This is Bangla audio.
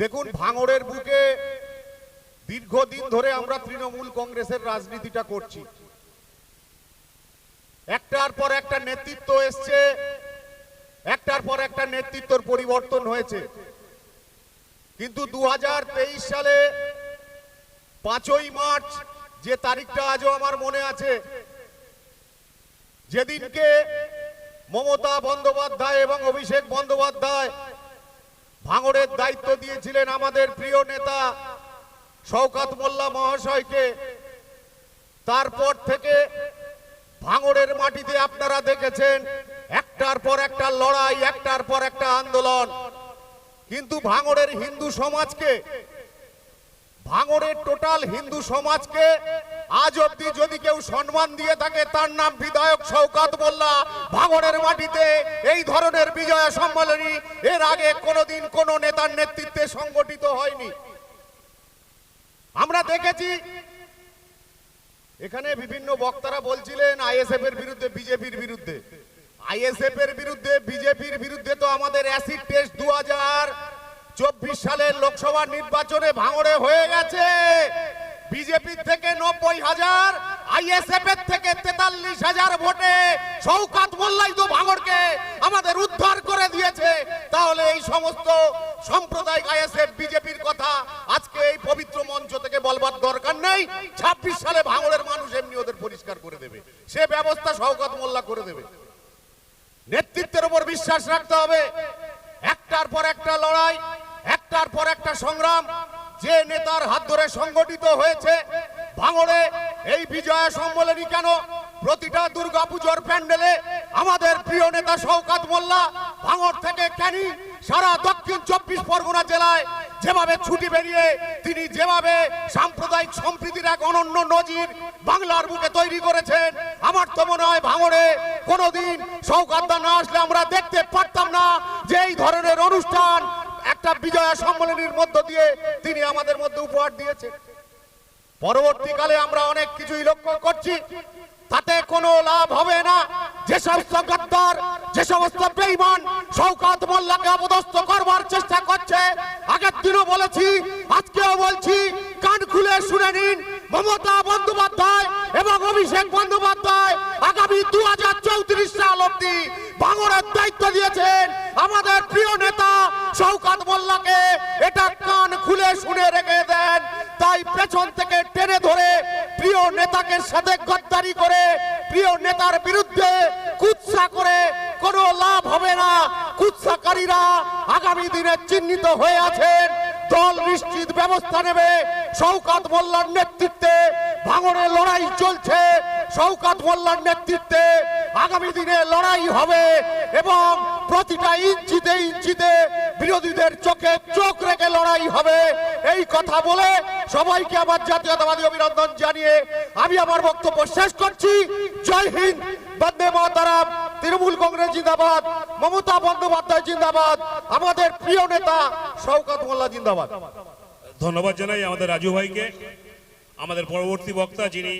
দেখুন, ভাঙড়ের বুকে দীর্ঘদিন ধরে আমরা তৃণমূল কংগ্রেসের রাজনীতিটা করছি। একটার পর একটা নেতৃত্ব এসছে, একটার পর একটা নেতৃত্বর পরিবর্তন হয়েছে। কিন্তু দু হাজার তেইশ সালে পাঁচই মার্চ যে তারিখটা আজও আমার মনে আছে, যেদিনকে মমতা বন্দ্যোপাধ্যায় এবং অভিষেক বন্দ্যোপাধ্যায় ভাঙড়ের দায়িত্ব দিয়েছিলেন আমাদের প্রিয় নেতা শওকাত মোল্লা মহাশয়কে। তারপর থেকে ভাঙড়ের মাটিতে আপনারা দেখেছেন, একটার পর একটা লড়াই, একটার পর একটা আন্দোলন। কিন্তু ভাঙড়ের হিন্দু সমাজকে ভাঙড়ের টোটাল হিন্দু সমাজকে আজ অব্দি যদি কেউ সম্মান দিয়ে থাকে, তার নাম বিধায়ক শওকাত মোল্লা। ভাঙড়ের মাটিতে এই ধরনের বিজয়া সম্মেলনী এর আগে কোনোদিন কোনো নেতার নেতৃত্বে সংগঠিত হয়নি। আমরা দেখেছি, এখানে বিভিন্ন বক্তারা বলছিলেন আইএসএফ এর বিরুদ্ধে, বিজেপির বিরুদ্ধে। আইএসএফ এর বিরুদ্ধে, বিজেপির বিরুদ্ধে তো আমাদের অ্যাসিড টেস্ট দু হাজার চব্বিশ সালের লোকসভা নির্বাচনে ভাঙড়ে হয়ে গেছে। বিজেপি থেকে নব্বই হাজার, আইএসএফ এর থেকে তেতাল্লিশ হাজার ভোটে শওকাত মোল্লাই তো ভাঙড়কে আমাদের উদ্ধার করে দিয়েছে। তাহলে এই সমস্ত সাম্প্রদায়িক আইএসএফ বিজেপির কথা আজকে এই পবিত্র মঞ্চ থেকে বলবার দরকার নেই। ছাব্বিশ সালে ভাঙড়ের মানুষ এমনি ওদের পরিষ্কার করে দেবে। সে ব্যবস্থা শওকাত মোল্লা করে দেবে। নেতৃত্বের উপর বিশ্বাস রাখতে হবে। একটার পর একটা লড়াই একটার পর একটা সংগ্রাম, যে নেতার হাত ধরে সংগঠিত হয়েছে ভাঙড়ে। এই বিজয়া সম্মেলনী কেন? প্রতিটা দুর্গাপুজোর প্যান্ডেলে আমাদের প্রিয় নেতা শওকাত মোল্লা ভাঙড় থেকে ক্যানি সারা দক্ষিণ চব্বিশ পরগনা জেলায় যেভাবে ছুটি বেরিয়ে তিনি যেভাবে সাম্প্রদায়িক সম্প্রীতির এক অনন্য নজির বাংলার বুকে তৈরি করেছেন, আমার তো মনে হয় ভাঙড়ে কোনোদিন সৌকাতদা না আসলে আমরা দেখতে পারতাম না যে এই ধরনের অনুষ্ঠান একটা বিজয়া সম্মেলনীর মধ্য দিয়ে তিনি আমাদের মধ্যে উপহার দিয়েছেন। পরবর্তীকালে আমরা অনেক কিছুই লক্ষ্য করছি। তাতে কোনো লাভ হবে না। যে সমস্ত গদ্দার, যে সমস্ত বেঈমান শওকাত মোল্লাকে অপদস্থ করবার চেষ্টা করছে, আগের দিনও বলেছি, আজকেও বলছি, কান খুলে শুনে নিন, মমতা বন্দ্যোপাধ্যায় এবং অভিষেক বন্দ্যোপাধ্যায় আগামী দু হাজার চৌত্রিশ সাল অব্দি ভাঙড়ের দায়িত্ব দিয়েছেন। শুনে রেখে দেন। তাই পেছন থেকে টেনে ধরে প্রিয় নেতাকে সাথে গদ্দারি করে, প্রিয় নেতার বিরুদ্ধে কুৎসা করে, কোনো লাভ হবে না। কুৎসাকারীরা আগামী দিনে চিহ্নিত হয়ে আছেন। দল নিশ্চিত ব্যবস্থা নেবে। শওকাত মোল্লার নেতৃত্বে ভাঙড়ে লড়াই চলছে। শওকাত মোল্লার নেতৃত্বে আগামী দিনে লড়াই হবে এবং প্রতিটা ইঞ্চিতে ইঞ্চিতে বিরোধীদের চোখে চোখ রেখে লড়াই হবে। এই কথা বলে সবাইকে আমার জাতীয়তাবাদী অভিনন্দন জানিয়ে আমি আমার বক্তব্য শেষ করছি। জয় হিন্দ, বন্দে মাতারাম, তৃণমূল কংগ্রেস জিন্দাবাদ, মমতা বন্দ্যোপাধ্যায় জিন্দাবাদ, আমাদের প্রিয় নেতা শওকাত মোল্লা জিন্দাবাদ। ধন্যবাদ জানাই আমাদের রাজু ভাইকে, আমাদের পরবর্তী বক্তা যিনি